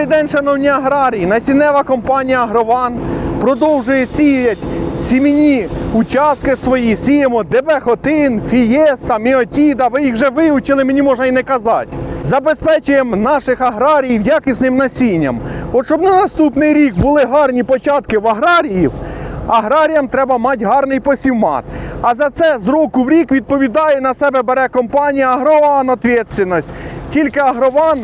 Добрий день, шановні аграрії! Насіннева компанія Агрован продовжує сіяти сім'яні участки свої. Сіємо ДБ-Хотин, Фієста, Міотіда. Ви їх вже вивчили, мені можна і не казати. Забезпечуємо наших аграріїв якісним насінням. От щоб на наступний рік були гарні початки в аграріїв, аграріям треба мати гарний посівмат. А за це з року в рік відповідає на себе бере компанія Агрован відповідальність. Тільки Агрован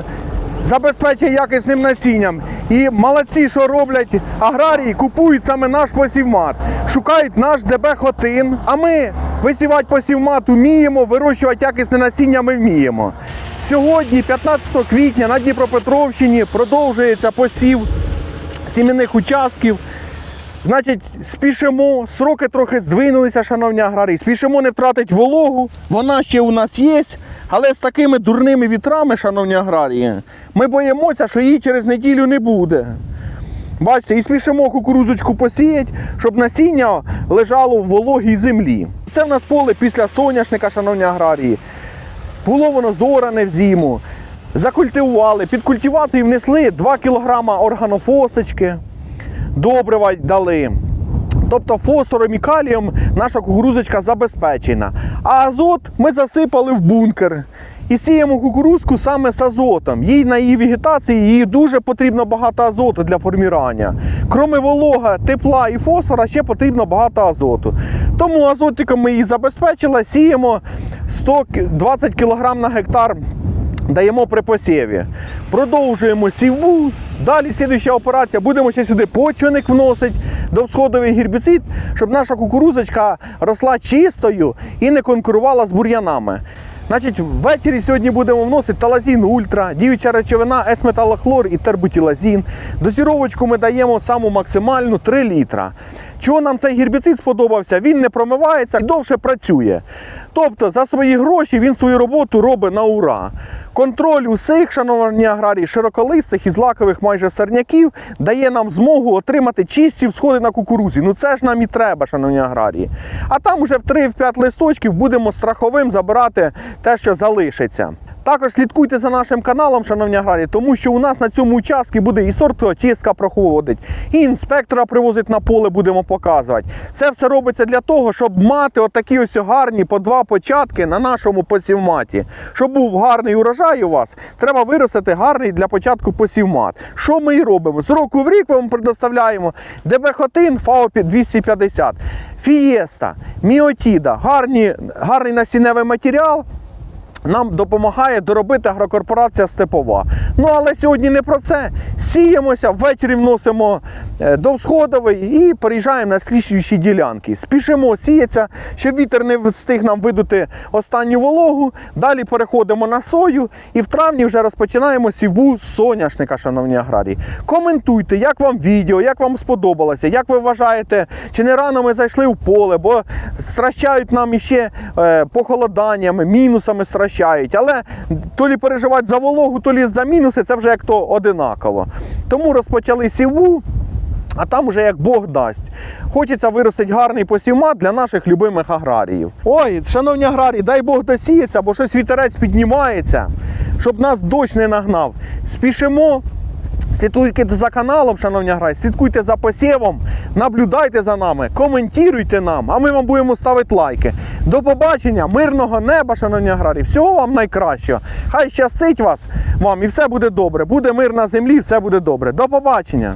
забезпечує якісним насінням. І молодці, що роблять аграрії, купують саме наш посівмат, шукають наш ДБ Хотин. А ми висівати посівмат вміємо, вирощувати якісне насіння ми вміємо. Сьогодні, 15 квітня, на Дніпропетровщині продовжується посів сімейних участків. Значить, спішимо, сроки трохи здвинулися, шановні аграрії. Спішимо не втратити вологу. Вона ще у нас є, але з такими дурними вітрами, шановні аграрії, ми боїмося, що її через неділю не буде. Бачите, і спішимо кукурузочку посіяти, щоб насіння лежало в вологій землі. Це в нас поле після соняшника, шановні аграрії. Було воно зоране в зиму. Закультивували, під культивацію внесли 2 кг органофосочки добрива дали. Тобто фосфором і калієм наша кукурузочка забезпечена. А азот ми засипали в бункер. І сіємо кукурузку саме з азотом. Їй на її вегетації їй дуже потрібно багато азоту для формування. Кроме волога, тепла і фосфора, ще потрібно багато азоту. Тому азотиком ми її забезпечили, сіємо 120 кг на гектар даємо при посіві. Продовжуємо сівбу. Далі слідуюча операція. Будемо ще сюди почвеник вносити до сходовий гербіцид, щоб наша кукурузочка росла чистою і не конкурувала з бур'янами. Значить, ввечері сьогодні будемо вносити талазін ультра, діюча речовина, есметалохлор і тербутілазін. Дозіровочку ми даємо саму максимальну 3 літра. Чого нам цей гербіцид сподобався? Він не промивається і довше працює. Тобто за свої гроші він свою роботу робить на ура. Контроль усіх, шановні аграрії, широколистих і злакових майже сорняків дає нам змогу отримати чисті всходи на кукурузі. Ну це ж нам і треба, шановні аграрії. А там вже в 3-5 листочків будемо страховим забирати те, що залишиться. Також слідкуйте за нашим каналом, шановні аграрії, тому що у нас на цьому участку буде і сортоочистка проходить, і інспектора привозить на поле, будемо показувати. Це все робиться для того, щоб мати отакі ось гарні по два початки на нашому посівматі. Щоб був гарний урожай у вас, треба виростити гарний для початку посівмат. Що ми і робимо? З року в рік вам предоставляємо Дебехотин ФАО 250, Фієста, Міотіда, гарний насінневий матеріал нам допомагає доробити агрокорпорація Степова. Ну але сьогодні не про це. Сіємося, ввечері вносимо е, до всходовий і переїжджаємо на слідчі ділянки. Спішимо сіятися, щоб вітер не встиг нам видути останню вологу. Далі переходимо на сою і в травні вже розпочинаємо сівбу соняшника, шановні аграрії. Коментуйте, як вам відео, як вам сподобалося, як ви вважаєте, чи не рано ми зайшли в поле, бо стращають нам іще е, похолоданнями, мінусами стращають. Але то лі переживати за вологу, то лі за мінуси, це вже як то одинаково. Тому розпочали сіву. А там уже як Бог дасть. Хочеться виростити гарний посівмат для наших любимих аграріїв. Ой, шановні аграрії, дай Бог досіється, бо щось вітерець піднімається, щоб нас дощ не нагнав. Спішимо. Слідкуйте за каналом, шановні грай, слідкуйте за посівом, наблюдайте за нами, коментуйте нам, а ми вам будемо ставити лайки. До побачення, мирного неба, шановні аграрі, Всього вам найкращого. Хай щастить вас вам і все буде добре. Буде мир на землі, все буде добре. До побачення.